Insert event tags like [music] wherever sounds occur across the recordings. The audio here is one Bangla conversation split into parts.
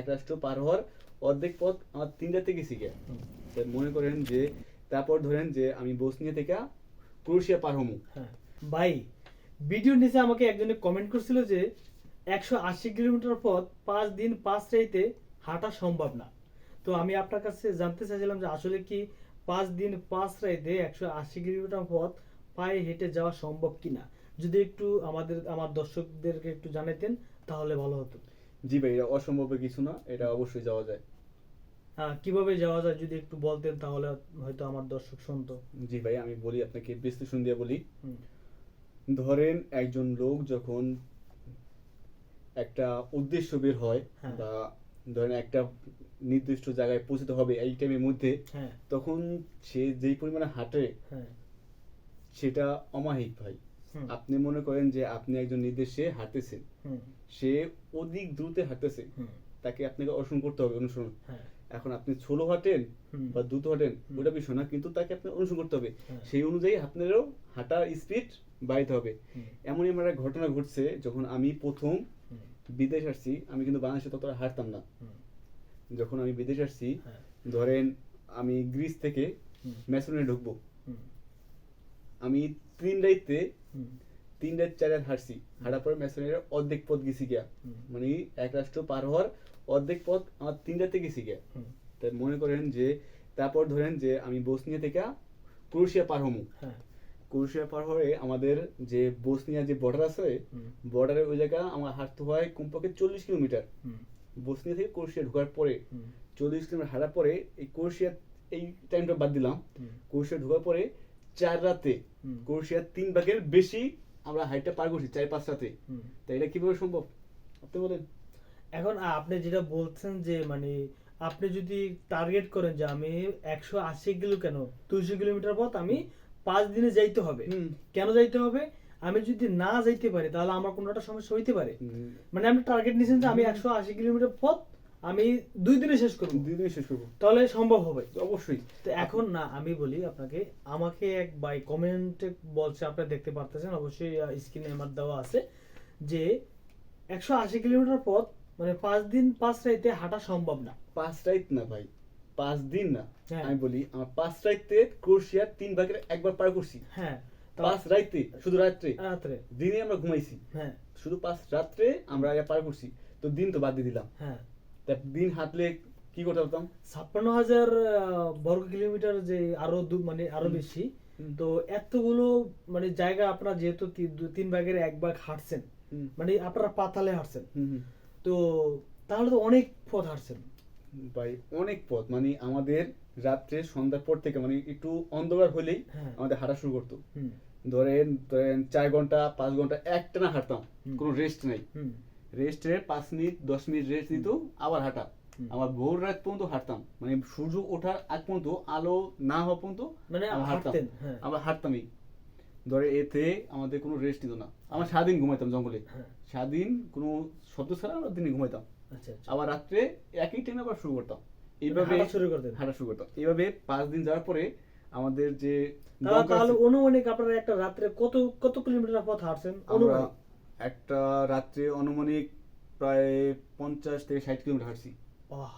এক রাষ্ট্র পার হওয়ার অর্ধেক পথ আমার তিনটাতে গেছি গে মনে করেন যে তারপর ধরেন যে আমি বসনিয়া থেকে ক্রোয়েশিয়া পার হমু হ্যাঁ। ভাই ভিডিওর নিচে আমাকে একজনে কমেন্ট করছিল যে একশো আশি কিলোমিটার পথ পাঁচ দিন পাঁচ রাইতে হাঁটা সম্ভব না। তো আমি আপনার কাছে জানতে চাইছিলাম যে আসলে কি পাঁচ দিন পাঁচ রাইতে একশো আশি কিলোমিটার পথ পায়ে হেঁটে যাওয়া সম্ভব কিনা? যদি একটু আমাদের আমার দর্শকদেরকে একটু জানাতেন তাহলে ভালো হতো। জি ভাই এটা অসম্ভব কিছু না এটা অবশ্যই যাওয়া যায়। হ্যাঁ কীভাবে যাওয়া যায় যদি একটু বলতেন তাহলে হয়তো আমার দর্শক শুনতো। জি ভাই আমি বলি আপনাকে বিশ্লেষণ দিয়ে বলি। ধরেন একজন লোক যখন একটা উদ্দেশ্য বের হয় হ্যাঁ। বা ধরেন একটা নির্দিষ্ট জায়গায় পৌঁছতে হবে এই টাইমের মধ্যে হ্যাঁ। তখন সে যেই পরিমাণে হাঁটে হ্যাঁ। সেটা অমাহিক ভাই। আপনি মনে করেন যে আপনি একজন নির্দেশে হাঁটতেছেন। সে অধিক দ্রুত হাঁটতেছে। তাকে আপনাকে অনুসরণ করতে হবে অনুসরণ। হ্যাঁ। এখন আপনি ছোলো হাঁটেন বা দ্রুত হাঁটেন ওটা বিষয় না কিন্তু তাকে আপনি অনুসরণ করতে হবে। হ্যাঁ। সেই অনুযায়ী আপনারও হাঁটার স্পিড বাড়াইতে হবে। এমনই আমার এক ঘটনা ঘটছে যখন আমি প্রথম বিদেশ আসছি আমি কিন্তু বাংলাদেশে ততটা হাঁটতাম না। যখন আমি বিদেশ আসছি হ্যাঁ, ধরেন আমি গ্রিস থেকে হুম, ঢুকবো। আমি তিন রাইতে তিন রাত চার রাত হাঁটছি। হাঁটার পরে ম্যাসনের অর্ধেক পথ গেছি গিয়া। মানে এক রাষ্ট্র পার হওয়ার অর্ধেক পথ আমার তিন রাতে গেছি গিয়া। তাই মনে করেন যে তারপর ধরেন যে আমি বসনিয়া থেকে ক্রোয়েশিয়া পার হমু। হ্যাঁ, ক্রোয়েশিয়া পার হয়ে আমাদের যে বসনিয়া যে বর্ডার আছে বর্ডারের ওই জায়গা আমার হাঁটতে হয় কমপক্ষে চল্লিশ কিলোমিটার। বসনিয়া থেকে ক্রোয়েশিয়া ঢোকার পরে চল্লিশ কিলোমিটার হাঁটার পরে এই ক্রোয়েশিয়া এই টাইমটা বাদ দিলাম। হুম, ক্রোয়েশিয়া ঢোকার পরে চার রাতে ক্রোয়েশিয়ার তিন ভাগের বেশি আমরা হাইটটা পার করছি চার পাঁচ রাতে। তাই এটা কীভাবে সম্ভব? আপনি বলেন। এখন আপনি যেটা বলছেন যে মানে আপনি যদি টার্গেট করেন যে আমি একশো আশি কিলো কেন দুইশো কিলোমিটার পথ আমি পাঁচ দিনে যাইতে হবে। কেন যাইতে হবে? আমি যদি না যাইতে পারি তাহলে আমার কোনো একটা সমস্যা হইতে পারে। মানে আমি টার্গেট নিয়েছেন যে আমি একশো আশি কিলোমিটার পথ আমি দুই দিনে শেষ করব। দুই দিনে শেষ করব। তাহলে সম্ভব হবে। অবশ্যই। তো এখন না আমি বলি আপনাকে আমাকে এক বাই কমেন্টে বলছে আপনারা দেখতে পারতেছেন অবশ্যই স্ক্রিনে আমার দেওয়া আছে যে একশো আশি কিলোমিটার পথ মানে পাঁচ দিন পাঁচ রাইতে হাঁটা সম্ভব না। পাঁচ রাইত না ভাই পাঁচ দিন না। হ্যাঁ। আমি বলি আমার পাঁচ রাইতে ক্রোয়েশিয়ার তিন ভাগের একবার পার করছি। হ্যাঁ। পাঁচ রাইতে শুধু রাত্রে। রাত্রে। দিনে আমরা ঘুমাইছি। হ্যাঁ। শুধু পাঁচ রাত্রে আমরা আগে পার করছি। তো দিন তো বাদ দিয়ে দিলাম। হ্যাঁ। তা দিন হাঁটলে কি করতে পারতাম? ছাপ্পান্ন হাজার বর্গ কিলোমিটার যে আরও মানে আরও বেশি তো এতগুলো মানে জায়গা আপনারা যেহেতু তিন ভাগের এক ভাগ হাঁটছেন মানে আপনারা পাতালে হাঁটছেন। তো তাহলে তো অনেক পথ হাঁটছেন। ভাই অনেক পথ মানে আমাদের রাত্রে সন্ধ্যার পর থেকে মানে একটু অন্ধকার হলেই হ্যাঁ। আমাদের হাঁটা শুরু করতো। ধরেন ধরেন চার ঘণ্টা পাঁচ ঘণ্টা একটানা হাঁটতাম কোনো রেস্ট নাই। রেস্টে পাঁচ মিনিট দশ মিনিট রেস্ট দিত আবার হাঁটা। আবার ভোর রাত পর্যন্ত হাঁটতাম। মানে সূর্য ওঠার আগ পর্যন্ত আলো না হওয়া পর্যন্ত মানে হাঁটতাম। হ্যাঁ। আবার হাঁটতামই। ধরে এতে আমাদের কোনো রেস্ট দিত না। আমরা সারাদিন ঘুমাইতাম জঙ্গলে। হ্যাঁ। সারাদিন কোনো শব্দ ছাড়া আমরা দিনে ঘুমাইতাম। আচ্ছা আচ্ছা। আবার রাত্রে একই টাইমে আবার শুরু করতাম। এইভাবে হাঁটা শুরু করতেন। হাঁটা শুরু করতাম। এইভাবে পাঁচ দিন যাওয়ার পরে আমাদের যে তাহলে অনুমানিক আপনারা একটা রাত্রে কত কত কিলোমিটার পথ হাঁটছেন? আমরা অনুমানিক। একটা রাত্রে অনুমানিক প্রায় পঞ্চাশ থেকে ষাট কিলোমিটার হাঁটছি। বাহ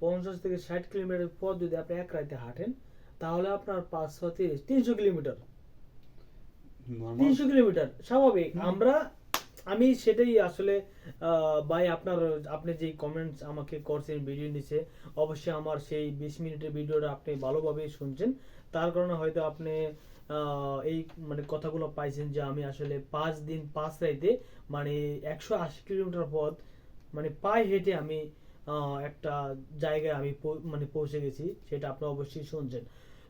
পঞ্চাশ থেকে ষাট কিলোমিটার পথ যদি আপনি এক রাতে হাঁটেন তাহলে আপনার পাঁচশো তিরিশ তিনশো কিলোমিটার। তিনশো কিলোমিটার স্বাভাবিক। আমরা আমি সেটাই আসলে আহ, ভাই আপনার আপনি যে কমেন্টস আমাকে করছেন ভিডিও নিচে অবশ্যই আমার সেই বিশ মিনিটের ভিডিওটা আপনি ভালোভাবেই শুনছেন। তার কারণে হয়তো আপনি এই মানে কথাগুলো পাইছেন যে আমি আসলে পাঁচ দিন, পাঁচ রাইতে মানে একশো আশি কিলোমিটার পথ মানে পায়ে হেঁটে আমি একটা জায়গায় আমি মানে পৌঁছে গেছি, সেটা আপনি অবশ্যই শুনছেন।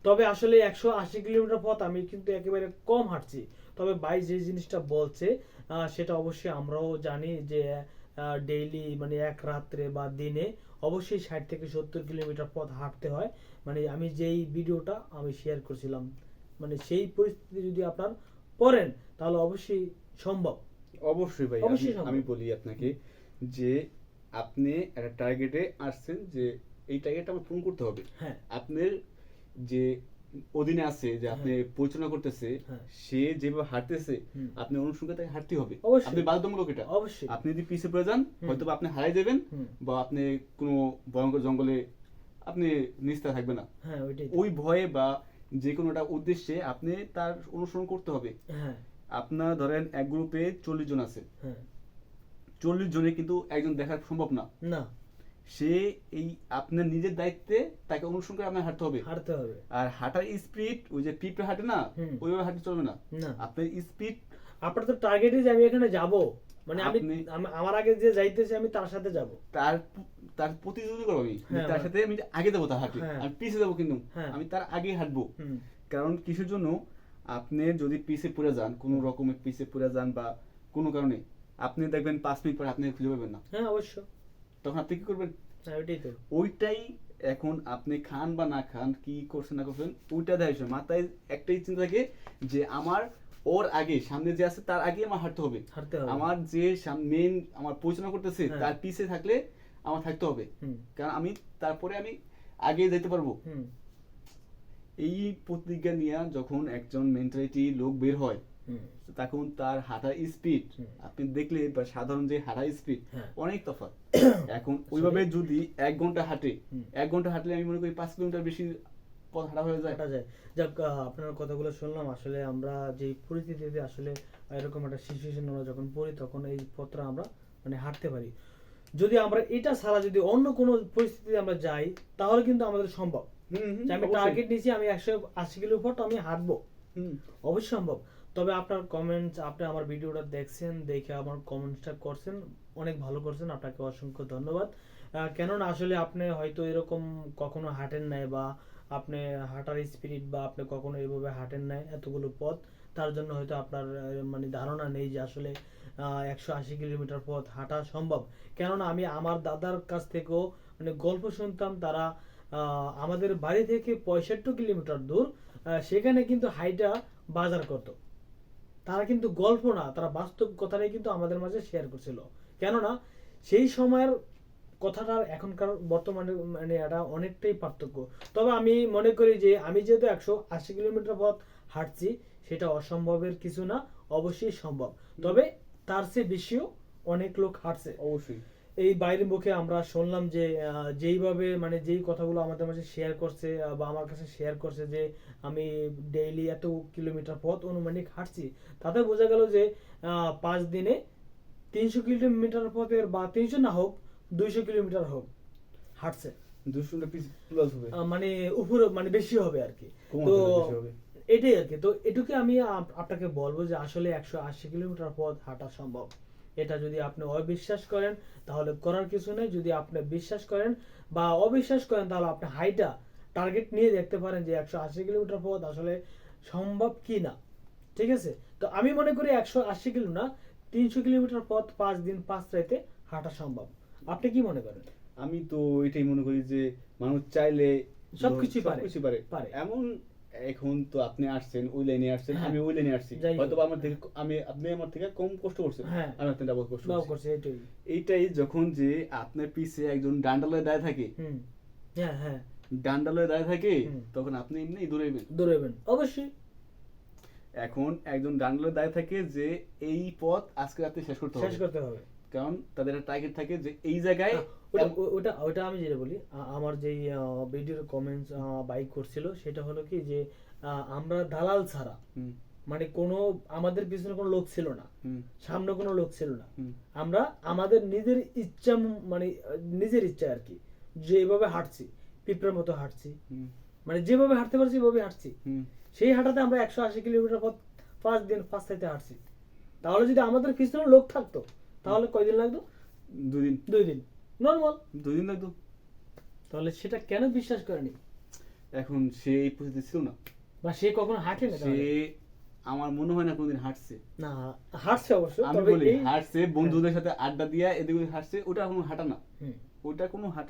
তবে আসলে একশো আশি কিলোমিটার পথ আমি কিন্তু একেবারে কম হাঁটছি। তবে ভাই যে জিনিসটা বলছে সেটা অবশ্যই আমরাও জানি যে ডেইলি মানে এক রাত্রে বা দিনে অবশ্যই ষাট থেকে সত্তর কিলোমিটার পথ হাঁটতে হয়। মানে আমি যেই ভিডিওটা আমি শেয়ার করছিলাম মানে সেই পরিস্থিতি যদি আপনার পড়েন তাহলে অবশ্যই সম্ভব। অবশ্যই ভাই আমি- বলি আপনাকে যে আপনি একটা টার্গেটে আসছেন যে এই টার্গেটটা আমার পূরণ করতে হবে। হ্যাঁ। আপনার যে অধীনে আছে যে আপনি পরিচালনা করতেছে হ্যাঁ। সে যেভাবে হাঁটতেছে আপনি অনুসঙ্গে তাকে হাঁটতে হবে। আপনি বাধ্যতামূলক এটা। অবশ্যই। আপনি যদি পিছিয়ে পড়ে যান হয়তো আপনি হারাই যাবেন বা আপনি কোনো ভয়ঙ্কর জঙ্গলে আপনি নিস্তার থাকবে না। হ্যাঁ ওইটাই ওই ভয়ে বা যে কোনো একটা উদ্দেশ্যে আপনি তার অনুসরণ করতে হবে। হ্যাঁ। আপনার ধরেন এক গ্রুপে চল্লিশ জন আছে। হ্যাঁ। চল্লিশ জনে কিন্তু একজন দেখা সম্ভব না। না। সে এই আপনার নিজের দায়িত্বে তাকে অনুসরণ করে আপনার হাঁটতে হবে। হাঁটতে হবে। আর হাঁটার স্পিড ওই যে পিঁপড়ে হাঁটে না ওইভাবে হাঁটতে চলবে না। আপনার স্পিড আপনার তো টার্গেটে যে আমি এখানে যাব। মানে আমি আমার আগে যে যাইতেছে আমি তার সাথে যাব। তার তার প্রতিযোগিতা করব আমি। হ্যাঁ, তার সাথে আমি আগে যাব তার হাঁটে হ্যাঁ। আমি পিছিয়ে যাব কিন্তু। হ্যাঁ। আমি তার আগে হাঁটবো। কারণ কিসের জন্য? আপনি যদি পিছিয়ে পড়ে যান কোনো রকমের পিছিয়ে পড়ে যান বা কোনো কারণে আপনি দেখবেন পাঁচ মিনিট পরে আপনি খুঁজে পাবেন না। হ্যাঁ অবশ্য। তখন আপনি কি করবেন? ওইটাই তো। ওইটাই এখন আপনি খান বা না খান কি করছেন না করছেন ওইটা বিষয়। মাথায় একটাই চিন্তা থাকে যে আমার ওর আগে সামনে যে আছে তার আগে আমার হাঁটতে হবে। হারতে হবে। আমার যে মেন আমার পরিচালনা করতেছে হ্যাঁ। তার পিছে থাকলে আমার থাকতে হবে। কারণ আমি তারপরে আমি আগে যেতে পারব। এই প্রতিজ্ঞা নিয়ে যখন একজন মেন্টালিটি লোক বের হয় তখন তার হাঁটার স্পিড আপনি দেখলে বা সাধারণ যে হাঁটার স্পিড হ্যাঁ। অনেক তফাৎ। [coughs] এখন ওইভাবে যদি এক ঘণ্টা হাঁটে এক ঘণ্টা হাঁটলে আমি মনে করি পাঁচ কিলোমিটার বেশি পথ হাঁটা হয়ে যায়। যায়। যাক আপনার কথাগুলো শুনলাম। আসলে আমরা যে পরিস্থিতিতে আসলে এরকম একটা সিচুয়েশন আমরা যখন পড়ি তখন এই পথটা আমরা মানে হাঁটতে পারি। যদি আমরা এটা ছাড়া যদি অন্য কোনো পরিস্থিতিতে আমরা যাই তাহলে কিন্তু আমাদের সম্ভব। আমি। টার্গেট নিয়েছি আমি একশো আশি কিলো পর আমি হাঁটবো। অবশ্যই সম্ভব। তবে আপনার কমেন্টস আপনি আমার ভিডিওটা দেখছেন দেখে আমার কমেন্টসটা করছেন অনেক ভালো করছেন। আপনাকে অসংখ্য ধন্যবাদ। কেননা আসলে আপনি হয়তো এরকম কখনো হাঁটেন নাই বা আপনি হাঁটার স্পিরিট বা আপনি কখনো এভাবে হাঁটেন নাই এতগুলো পথ, তার জন্য হয়তো আপনার মানে ধারণা নেই যে আসলে একশো আশি কিলোমিটার পথ হাঁটা সম্ভব। কেননা আমি আমার দাদার কাছ থেকেও মানে গল্প শুনতাম তারা আমাদের বাড়ি থেকে পঁয়ষট্টি কিলোমিটার দূর সেখানে কিন্তু হাইটা বাজার করতো। তারা কিন্তু গল্প না, তারা বাস্তব কথাটাই কিন্তু আমাদের মাঝে শেয়ার করছিল। কেননা সেই সময়ের কথাটা এখনকার বর্তমানে মানে এটা অনেকটাই পার্থক্য। তবে আমি মনে করি যে আমি যেহেতু একশো আশি কিলোমিটার পথ হাঁটছি সেটা অসম্ভবের কিছু না অবশ্যই সম্ভব। তবে তার চেয়ে বেশিও অনেক লোক হাঁটছে। অবশ্যই। এই বাইরের মুখে আমরা শুনলাম যে যেইভাবে মানে যেই কথাগুলো আমাদের মাঝে শেয়ার করছে বা আমার কাছে শেয়ার করছে যে আমি ডেইলি এত কিলোমিটার পথ অনুমানিক হাঁটছি তাতে বোঝা গেল যে পাঁচ দিনে তিনশো কিলোমিটার পথের বা তিনশো না হোক দুইশো কিলোমিটার হোক হাঁটছে। দুশো প্লাস হবে। মানে উপরে মানে বেশি হবে আর কি। তো। এটাই আর কি। তো এটুকু আমি আপনাকে বলব যে আসলে একশো আশি কিলোমিটার পথ হাঁটা সম্ভব। এটা যদি আপনি অবিশ্বাস করেন তাহলে করার কিছু নেই। যদি আপনি বিশ্বাস করেন বা অবিশ্বাস করেন তাহলে আপনি হাইটা টার্গেট নিয়ে দেখতে পারেন যে একশো আশি কিলোমিটার পথ আসলে সম্ভব কি না ঠিক আছে? তো আমি মনে করি একশো আশি কিলো না তিনশো কিলোমিটার পথ পাঁচ দিন পাঁচ রাইতে হাঁটা সম্ভব। আপনি কি মনে করেন? আমি তো এটাই মনে করি যে মানুষ চাইলে সবকিছুই পারে। সবকিছু পারে। এমন এখন তো আপনি আসছেন ওই লাইনে আসছেন হ্যাঁ। আমি ওই লাইনে আসছি। হয়তো আমার থেকে আমি আপনি আমার থেকে কম কষ্ট করছেন। হ্যাঁ। আমি আপনার ডাবল কষ্ট করছি। এটাই। এইটাই যখন যে আপনার পিছে একজন ডান্ডালয়ে দাঁড়িয়ে থাকে হ্যাঁ হ্যাঁ। ডান্ডালয়ে দাঁড়িয়ে থাকে তখন আপনি এমনি দৌড়াইবেন। দৌড়াবেন অবশ্যই। এখন একজন ডান্ডালয়ে দাঁড়িয়ে থাকে যে এই পথ আজকে রাতে শেষ করতে হবে। শেষ করতে হবে। কারণ তাদের টার্গেট থাকে যে এই জায়গায় ওটা- ওটা আমি যেটা বলি আমার যেই ভিডিওর কমেন্টস বাইক করছিল সেটা হলো কি যে আমরা দালাল ছাড়া মানে কোনো আমাদের পিছনে কোনো লোক ছিল না সামনে কোনো লোক ছিল না আমরা আমাদের নিজের ইচ্ছা মানে নিজের ইচ্ছা আর কি যেভাবে হাঁটছি পিঁপড়ের মতো হাঁটছি মানে যেভাবে হাঁটতে পারছি সেভাবে হাঁটছি। সেই হাঁটাতে আমরা একশো আশি কিলোমিটার পথ পাঁচ দিন পাঁচ সাইতে হাঁটছি। তাহলে যদি আমাদের পিছনে লোক থাকতো তাহলে কয়দিন লাগতো? দুদিন। দুই দিন নর্মাল দুই দিন লাগতো। তাহলে সেটা কেন বিশ্বাস করেনি? এখন সে এই পরিস্থিতি ছিল না। বা সে কখনো হাঁটে না সে আমার মনে হয় না কোনদিন হাঁটছে। না হাঁটছে অবশ্য আমি বলি হাঁটছে বন্ধুদের সাথে আড্ডা দিয়া এদিকে ওদিকে হাঁটছে ওটা কোনো হাঁটা না। ওটা কোনো হাঁটা